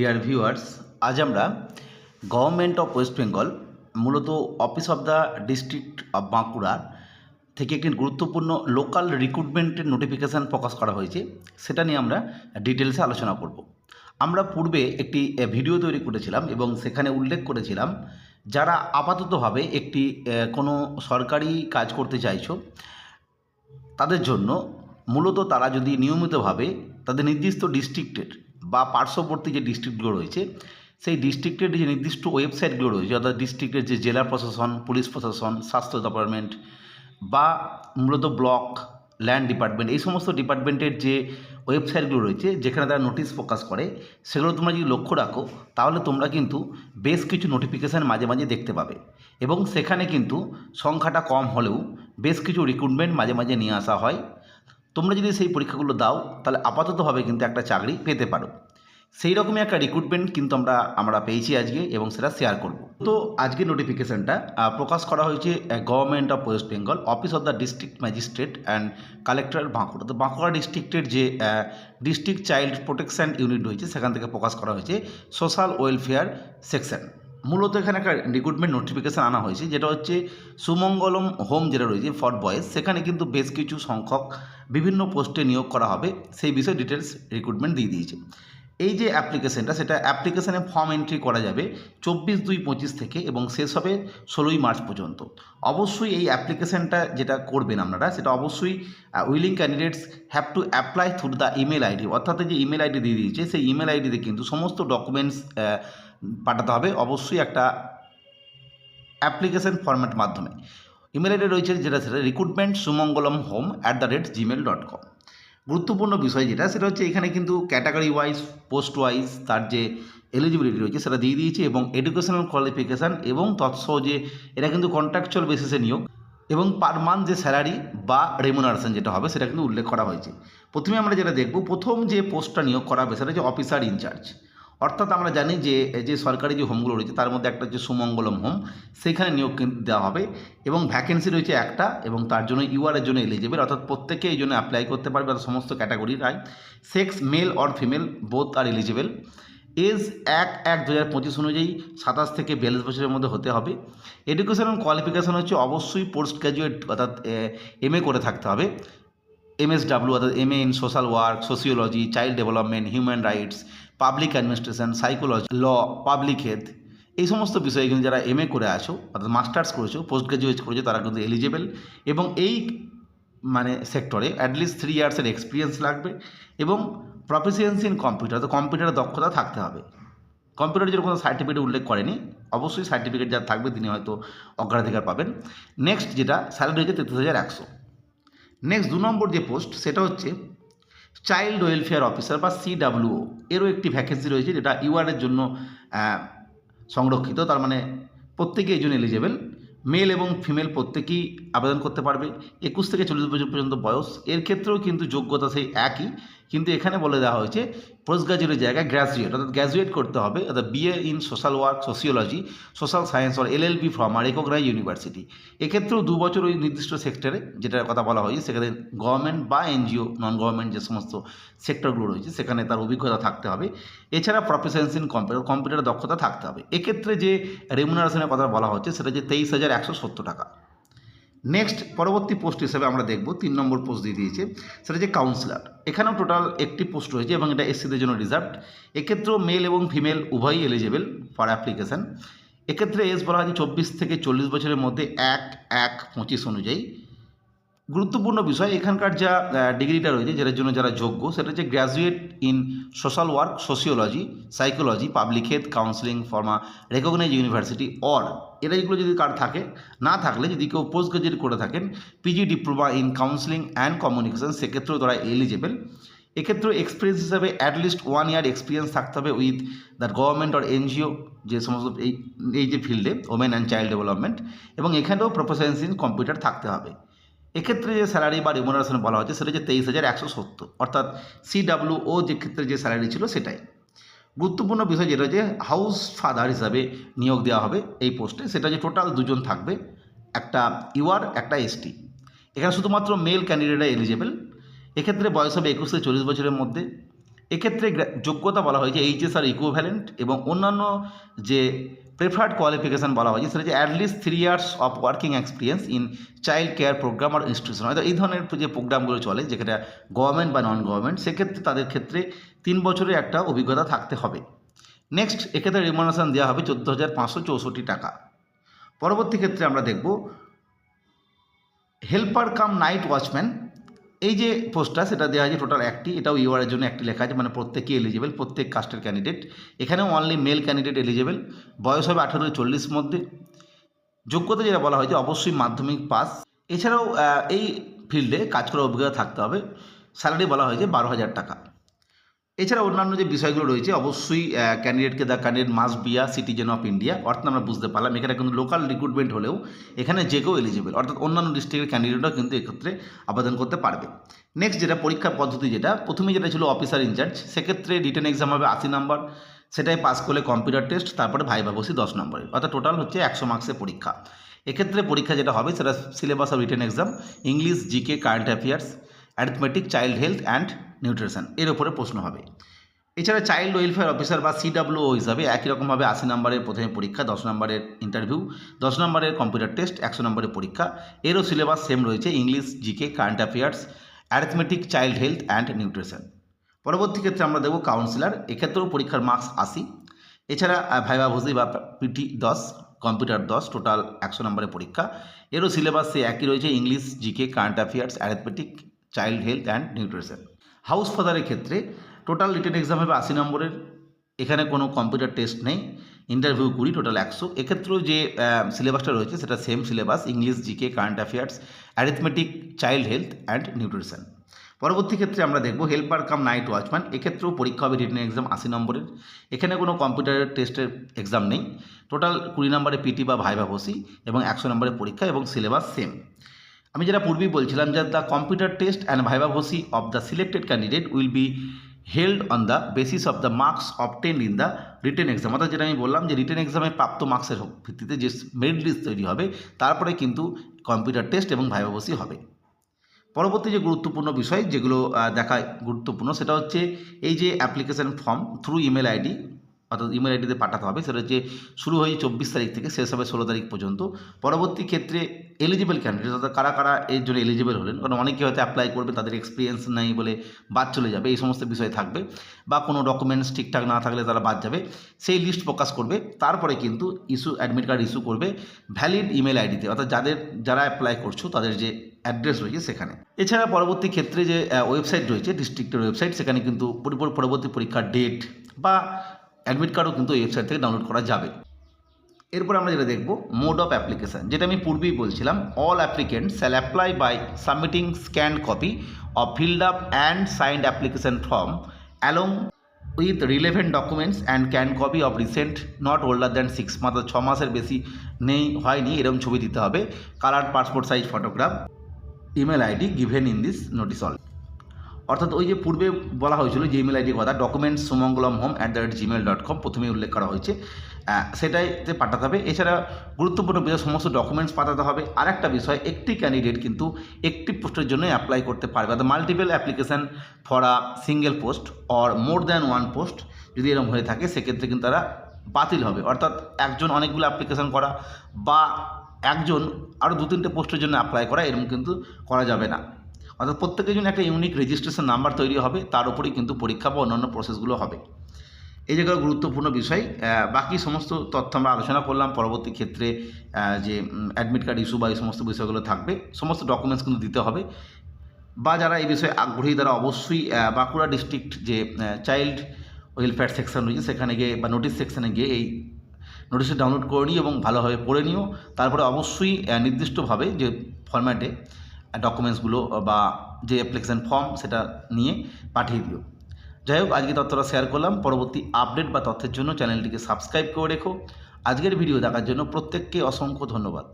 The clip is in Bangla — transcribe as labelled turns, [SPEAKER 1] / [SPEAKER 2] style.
[SPEAKER 1] ডিয়ার ভিউয়ার্স আজ আমরা গভর্নমেন্ট অফ ওয়েস্ট বেঙ্গল মূলত office of the district of Bankura থেকে একটি গুরুত্বপূর্ণ লোকাল রিক্রুটমেন্টের নোটিফিকেশান প্রকাশ করা হয়েছে, সেটা নিয়ে আমরা ডিটেলসে আলোচনা করব। আমরা পূর্বে একটি ভিডিও তৈরি করেছিলাম এবং সেখানে উল্লেখ করেছিলাম, যারা আপাততভাবে একটি কোনো সরকারি কাজ করতে চাইছো, তাদের জন্য মূলত তারা যদি নিয়মিতভাবে তাদের নির্দিষ্ট ডিস্ট্রিক্টের বা পার্শ্ববর্তী যে ডিস্ট্রিক্টগুলো রয়েছে, সেই ডিস্ট্রিক্টের যে নির্দিষ্ট ওয়েবসাইটগুলো রয়েছে, অর্থাৎ ডিস্ট্রিক্টের যে জেলা প্রশাসন, পুলিশ প্রশাসন, স্বাস্থ্য ডিপার্টমেন্ট বা মূলত ব্লক ল্যান্ড ডিপার্টমেন্ট এই সমস্ত ডিপার্টমেন্টের যে ওয়েবসাইটগুলো রয়েছে, যেখানে তারা নোটিশ প্রকাশ করে, সেগুলো তোমরা যদি লক্ষ্য রাখো, তাহলে তোমরা কিন্তু বেশ কিছু নোটিফিকেশান মাঝে মাঝে দেখতে পাবে। এবং সেখানে কিন্তু সংখ্যাটা কম হলেও বেশ কিছু রিক্রুটমেন্ট মাঝে মাঝে নিয়ে আসা হয়। তোমরা যদি সেই পরীক্ষাগুলো দাও, তাহলে আপাততভাবে কিন্তু একটা চাকরি পেতে পারো। সেই রকমই একটা রিক্রুটমেন্ট কিন্তু আমরা আমরা পেয়েছি আজকে এবং সেটা শেয়ার করব। তো আজকে নোটিফিকেশানটা প্রকাশ করা হয়েছে government of West Bengal office of the district magistrate and collector Bankura. তো বাঁকুড়া ডিস্ট্রিক্টের যে ডিস্ট্রিক্ট চাইল্ড প্রোটেকশন ইউনিট রয়েছে, সেখান থেকে প্রকাশ করা হয়েছে সোশ্যাল ওয়েলফেয়ার সেকশন মূলত এখানে একটা রিক্রুটমেন্ট নোটিফিকেশান আনা হয়েছে, যেটা হচ্ছে সুমঙ্গলম হোম যেটা রয়েছে ফর বয়েজ সেখানে কিন্তু বেশ কিছু সংখ্যক বিভিন্ন পোস্টে নিয়োগ করা হবে, সেই বিষয়ে ডিটেলস রিক্রুটমেন্ট দিয়ে দিয়েছে। এই যে অ্যাপ্লিকেশনটা সেটা অ্যাপ্লিকেশানে ফর্ম এন্ট্রি করা যাবে চব্বিশ দুই পঁচিশ থেকে এবং শেষ হবে ষোলোই মার্চ পর্যন্ত। অবশ্যই এই অ্যাপ্লিকেশানটা যেটা করবেন আপনারা, সেটা অবশ্যই willing candidates have to apply through the email ID অর্থাৎ যে ইমেল আইডি দিয়ে দিয়েছে, সেই ইমেল আইডিতে কিন্তু সমস্ত ডকুমেন্টস পাঠাতে হবে, অবশ্যই একটা অ্যাপ্লিকেশন ফরম্যাট মাধ্যমে। ইমেল আইডি রয়েছে যেটা সেটা recruitment Sumangalam home at the rate Gmail dot com গুরুত্বপূর্ণ বিষয় যেটা, সেটা হচ্ছে এখানে কিন্তু ক্যাটাগরি ওয়াইজ পোস্ট ওয়াইজ তার যে এলিজিবিলিটি রয়েছে সেটা দিয়ে দিয়েছে এবং এডুকেশনাল কোয়ালিফিকেশান এবং তৎসহ যে এটা কিন্তু কন্ট্রাকচুয়াল বেসিসে নিয়োগ এবং পার মান্থ যে স্যালারি বা রেমুনারেশন যেটা হবে সেটা কিন্তু উল্লেখ করা হয়েছে। প্রথমে আমরা যেটা দেখব, প্রথম যে পোস্টটা নিয়োগ করা হবে সেটা হচ্ছে অফিসার ইনচার্জ অর্থাৎ আমরা জানি যে যে সরকারি যে হোমগুলো রয়েছে, তার মধ্যে একটা হচ্ছে সুমঙ্গলম হোম, সেখানে নিয়োগ দেওয়া হবে এবং ভ্যাকেন্সি রয়েছে একটা এবং তার জন্য ইউআরের জন্য এলিজিবল অর্থাৎ প্রত্যেকে এই জন্য অ্যাপ্লাই করতে পারবে অর্থাৎ সমস্ত ক্যাটাগরির হয় sex male or female both are eligible age এক এক দু হাজার পঁচিশ অনুযায়ী সাতাশ থেকে বিয়াল্লিশ বছরের মধ্যে হতে হবে। এডুকেশনাল কোয়ালিফিকেশান হচ্ছে অবশ্যই পোস্ট গ্র্যাজুয়েট অর্থাৎ এম করে থাকতে হবে। এমএসডাব্লিউ অর্থাৎ M A in social work sociology child development human rights public administration psychology law public health এই সমস্ত বিষয়ে কিন্তু যারা এম করে আছো, অর্থাৎ মাস্টার্স করেছ পোস্ট গ্রাজুয়েট করেছ, তারা কিন্তু এলিজেবল এবং এই মানে সেক্টরে অ্যাটলিস্ট থ্রি ইয়ার্সের এক্সপিরিয়েন্স লাগবে এবং প্রফিসিয়েন্সি ইন কম্পিউটার তো কম্পিউটারের দক্ষতা থাকতে হবে। কম্পিউটারে যেরকম সার্টিফিকেট উল্লেখ করেনি, অবশ্যই সার্টিফিকেট যা থাকবে তিনি হয়তো অগ্রাধিকার পাবেন। নেক্সট যেটা স্যালারি হচ্ছে তেত্রিশ হাজার একশো। নেক্সট দু নম্বর যে পোস্ট সেটা হচ্ছে চাইল্ড ওয়েলফেয়ার অফিসার বা সিডাব্লিউও এরও একটি ভ্যাকেন্সি রয়েছে যেটা ইউআরের জন্য সংরক্ষিত। তার মানে প্রত্যেকেই এই জন্য এলিজেবেল মেল এবং ফিমেল প্রত্যেকেই আবেদন করতে পারবে। একুশ থেকে চল্লিশ বছর পর্যন্ত বয়স। এর ক্ষেত্রেও কিন্তু যোগ্যতা সেই একই। কিন্তু এখানে বলে দেওয়া হয়েছে, পোস্ট গ্রাজুয়েটের জায়গায় গ্র্যাজুয়েট অর্থাৎ গ্র্যাজুয়েট করতে হবে। অর্থাৎ BA in social work, sociology, social science or L L B from R recognise university. এক্ষেত্রেও দু বছর ওই নির্দিষ্ট সেক্টরে যেটার কথা বলা হয়েছে, সেখানে গভর্নমেন্ট বা এনজিও নন গভর্নমেন্ট যে সমস্ত সেক্টরগুলো রয়েছে, সেখানে তার অভিজ্ঞতা থাকতে হবে। এছাড়া প্রফেশনস ইন কম্পিউটার, কম্পিউটারের দক্ষতা থাকতে হবে। এক্ষেত্রে যে রেমুনারেশনের কথা বলা হচ্ছে, সেটা যে তেইশ হাজার একশো সত্তর টাকা। নেক্সট পরবর্তী পোস্ট হিসেবে আমরা দেখব, তিন নম্বর পোস্ট দিয়ে দিয়েছে, সেটা যে কাউন্সিলার এখানেও টোটাল একটি পোস্ট রয়েছে এবং এটা এসসিদের জন্য রিজার্ভড এক্ষেত্রেও মেল এবং ফিমেল উভয়ই এলিজেবল ফর অ্যাপ্লিকেশান এক্ষেত্রে এজ বলা হয়েছে চব্বিশ থেকে চল্লিশ বছরের মধ্যে এক এক, পঁচিশ অনুযায়ী। গুরুত্বপূর্ণ বিষয়, এখানকার যা ডিগ্রিটা রয়েছে, যেটার জন্য যারা যোগ্য, সেটা হচ্ছে graduate in social work sociology psychology public health counselling from a recognise university or এরা এগুলো যদি কার থাকে, না থাকলে যদি কেউ পোস্ট গ্রাজুয়েট করে থাকেন PG diploma in counselling and communication সেক্ষেত্রেও তারা এলিজেবল এক্ষেত্রেও এক্সপিরিয়েন্স হিসাবে অ্যাটলিস্ট ওয়ান ইয়ার এক্সপিরিয়েন্স থাকতে হবে with that government or NGO যে সমস্ত এই এই যে ফিল্ডে ওমেন অ্যান্ড চাইল্ড ডেভেলপমেন্ট এবং এখানেও প্রফেশনস ইন কম্পিউটার থাকতে হবে। এক্ষেত্রে যে স্যালারি বা রেমুনারেশন বলা হচ্ছে, সেটা হচ্ছে তেইশ হাজার একশো সত্তর। অর্থাৎ সিডাব্লিউ যে ক্ষেত্রে যে স্যালারি ছিল, সেটাই। গুরুত্বপূর্ণ বিষয় যেটা যে হাউস ফাদার হিসাবে নিয়োগ দেওয়া হবে এই পোস্টে সেটা যে টোটাল দুজন থাকবে, একটা ইউআর একটা এসটি এখানে শুধুমাত্র মেল ক্যান্ডিডেটরা এলিজেবল এক্ষেত্রে বয়স হবে একুশ থেকে চল্লিশ বছরের মধ্যে। এক্ষেত্রে যোগ্যতা বলা হয়েছে এইচএস আর ইকুইভ্যালেন্ট এবং অন্যান্য যে প্রেফার্ড কোয়ালিফিকেশান বলা হয় সেটা হচ্ছে at least three years of working experience in child care programme R institution হয়তো এই ধরনের যে প্রোগ্রামগুলো চলে যেটা গভর্নমেন্ট বা নন গভর্নমেন্ট সেক্ষেত্রে তাদের ক্ষেত্রে তিন বছরের একটা অভিজ্ঞতা থাকতে হবে। নেক্সট এক্ষেত্রে রিমোনেশন দেওয়া হবে চোদ্দ হাজার পাঁচশো চৌষট্টি টাকা। পরবর্তী ক্ষেত্রে আমরা দেখব হেল্পার কাম নাইট ওয়াচম্যান এই যে পোস্টটা, সেটা দেওয়া আছে টোটাল একটি, এটাও ইউআরের জন্য একটি লেখা আছে মানে প্রত্যেকেই এলিজেবেল প্রত্যেক কাস্টের ক্যান্ডিডেট এখানেও অনলি মেল ক্যান্ডিডেট এলিজেবেল বয়স হবে আঠেরো চল্লিশ মধ্যে। যোগ্যতা যেটা বলা হয়েছে, অবশ্যই মাধ্যমিক পাস এছাড়াও এই ফিল্ডে কাজ করার অভিজ্ঞতা থাকতে হবে। স্যালারি বলা হয়েছে বারো হাজার টাকা। এছাড়া অন্যান্য যে বিষয়গুলো রয়েছে, অবশ্যই ক্যান্ডিডেটকে দ্য ক্যান্ডিডেট মাস বিয়া সিটিজেন অফ ইন্ডিয়া অর্থাৎ আমরা বুঝতে পারলাম, এখানে কিন্তু লোকাল রিক্রুটমেন্ট হলেও এখানে যে কেউ এলিজিবল অর্থাৎ অন্যান্য ডিস্ট্রিক্টের ক্যান্ডিডেটও কিন্তু এক্ষেত্রে আবেদন করতে পারবে। নেক্সট যেটা পরীক্ষার পদ্ধতি যেটা, প্রথমে যেটা ছিল অফিসার ইনচার্জ সেক্ষেত্রে রিটেন এক্সাম হবে আশি নাম্বার সেটাই পাস করলে কম্পিউটার টেস্ট তারপরে ভাইবা বসি দশ নম্বরে অর্থাৎ টোটাল হচ্ছে একশো মার্কসের পরীক্ষা। এক্ষেত্রে পরীক্ষা যেটা হবে, সেটা syllabus of written exam English GK current affairs arithmetic child health and nutrition এর উপরে প্রশ্ন হবে। এছাড়া চাইল্ড ওয়েলফেয়ার অফিসার বা সিডাব্লিউ হিসাবে একই রকমভাবে আশি নম্বরের প্রথমে পরীক্ষা, দশ নম্বরের ইন্টারভিউ দশ নম্বরের কম্পিউটার টেস্ট একশো নম্বরের পরীক্ষা, এরও সিলেবাস সেম রয়েছে English GK current affairs arithmetic child health and nutrition পরবর্তী ক্ষেত্রে আমরা দেবো কাউন্সিলর এক্ষেত্রেও পরীক্ষার মার্কস আশি। এছাড়া ভাইবা ভুজি বা পিটি দশ কম্পিউটার দশ টোটাল একশো নম্বরের পরীক্ষা। এরও সিলেবাস সে একই রয়েছে English GK current affairs arithmetic child health and nutrition house ফাদারের ক্ষেত্রে টোটাল রিটেন এক্সাম হবে আশি নম্বরের। এখানে কোনো কম্পিউটার টেস্ট নেই। ইন্টারভিউ কুড়ি টোটাল একশো। এক্ষেত্রেও যে সিলেবাসটা রয়েছে, সেটা same syllabus English GK current affairs arithmetic child health and nutrition পরবর্তী ক্ষেত্রে আমরা দেখব হেল্পার কাম নাইট ওয়াচম্যান এক্ষেত্রেও পরীক্ষা হবে রিটেন এক্সাম আশি নম্বরের। এখানে কোনো কম্পিউটারের টেস্টের এক্সাম নেই। টোটাল কুড়ি নম্বরে পিটি বা ভাইভা বসি এবং একশো নম্বরের পরীক্ষা এবং সিলেবাস সেম আমি যেটা পূর্বেই বলছিলাম যে the computer test and viva voce of the selected candidate will be held on the basis of the marks obtain in the written exam অর্থাৎ যেটা আমি বললাম যে রিটেন এক্সামে প্রাপ্ত মার্কসের ভিত্তিতে যে মেরিট লিস্ট তৈরি হবে, তারপরে কিন্তু কম্পিউটার টেস্ট এবং ভাইভা ভসি হবে। পরবর্তী যে গুরুত্বপূর্ণ বিষয় যেগুলো দেখা গুরুত্বপূর্ণ, সেটা হচ্ছে এই যে application form through email ID অর্থাৎ ইমেল আইডিতে পাঠাতে হবে। সেটা হচ্ছে শুরু হয়ে চব্বিশ তারিখ থেকে, শেষ হবে ষোলো তারিখ পর্যন্ত। পরবর্তী ক্ষেত্রে এলিজিবল ক্যান্ডিডেট অর্থাৎ কারা কারা এর জন্য এলিজিবল হলেন, কারণ অনেকে হয়তো অ্যাপ্লাই করবে, তাদের এক্সপিরিয়েন্স নেই বলে বাদ চলে যাবে, এই সমস্ত বিষয় থাকবে। বা কোনো ডকুমেন্টস ঠিকঠাক না থাকলে তারা বাদ যাবে, সেই লিস্ট প্রকাশ করবে। তারপরে কিন্তু ইস্যু অ্যাডমিট কার্ড ইস্যু করবে ভ্যালিড ইমেল আইডিতে অর্থাৎ যাদের, যারা অ্যাপ্লাই করছ, তাদের যে অ্যাড্রেস রয়েছে সেখানে। এছাড়া পরবর্তী ক্ষেত্রে যে ওয়েবসাইট রয়েছে ডিস্ট্রিক্টের ওয়েবসাইট সেখানে কিন্তু পরবর্তী পরীক্ষার ডেট বা অ্যাডমিট কার্ডও কিন্তু ওয়েবসাইট থেকে ডাউনলোড করা যাবে। এরপর আমরা যেটা দেখব মোড অফ অ্যাপ্লিকেশন যেটা আমি পূর্বেই বলছিলাম all applicant shall apply by submitting scanned copy of filled up and signed application form along with relevant documents and can copy of recent not older than six মাস ছ মাসের বেশি নেই, হয়নি, এরকম ছবি দিতে হবে। Colour passport size photograph email ID given in this notice all অর্থাৎ ওই যে পূর্বে বলা হয়েছিল যে ইমেল আইডির কথা documents Sumangalam home at the rate Gmail dot com প্রথমেই উল্লেখ করা হয়েছে। সেটাইতে পাঠাতে হবে। এছাড়া গুরুত্বপূর্ণ বিষয়, সমস্ত ডকুমেন্টস পাঠাতে হবে। আর একটা বিষয়, একটি ক্যান্ডিডেট কিন্তু একটি পোস্টের জন্য অ্যাপ্লাই করতে পারবে। অর্থাৎ multiple application for a single post or more than one post যদি এরকম হয়ে থাকে, সেক্ষেত্রে কিন্তু তারা বাতিল হবে। অর্থাৎ একজন অনেকগুলো অ্যাপ্লিকেশান করা বা একজন আরও দু তিনটে পোস্টের জন্য অ্যাপ্লাই করা, এরকম কিন্তু করা যাবে না। অর্থাৎ প্রত্যেকের জন্য একটা ইউনিক রেজিস্ট্রেশন নাম্বার তৈরি হবে, তার উপরেই কিন্তু পরীক্ষা বা অন্যান্য প্রসেসগুলো হবে। এই জায়গায় গুরুত্বপূর্ণ বিষয় বাকি সমস্ত তথ্য আমরা আলোচনা করলাম, পরবর্তী ক্ষেত্রে যে অ্যাডমিট কার্ড ইস্যু বা এই সমস্ত বিষয়গুলো থাকবে, সমস্ত ডকুমেন্টস কিন্তু দিতে হবে। বা যারা এই বিষয়ে আগ্রহী, তারা অবশ্যই বাঁকুড়া ডিস্ট্রিক্ট যে চাইল্ড ওয়েলফেয়ার সেকশন রয়েছে, সেখানে গিয়ে বা নোটিশ সেকশনে গিয়ে এই নোটিশটা ডাউনলোড করে নিও এবং ভালোভাবে পড়ে নিও। তারপরে অবশ্যই নির্দিষ্টভাবে যে ফরম্যাটে ডকুমেন্টসগুলো বা যে অ্যাপ্লিকেশান ফর্ম সেটা নিয়ে পাঠিয়ে দিও। যাই হোক, আজকে তথ্যটা শেয়ার করলাম। পরবর্তী আপডেট বা তথ্যের জন্য চ্যানেলটিকে সাবস্ক্রাইব করে রেখো। আজকের ভিডিও দেখার জন্য প্রত্যেককে অসংখ্য ধন্যবাদ।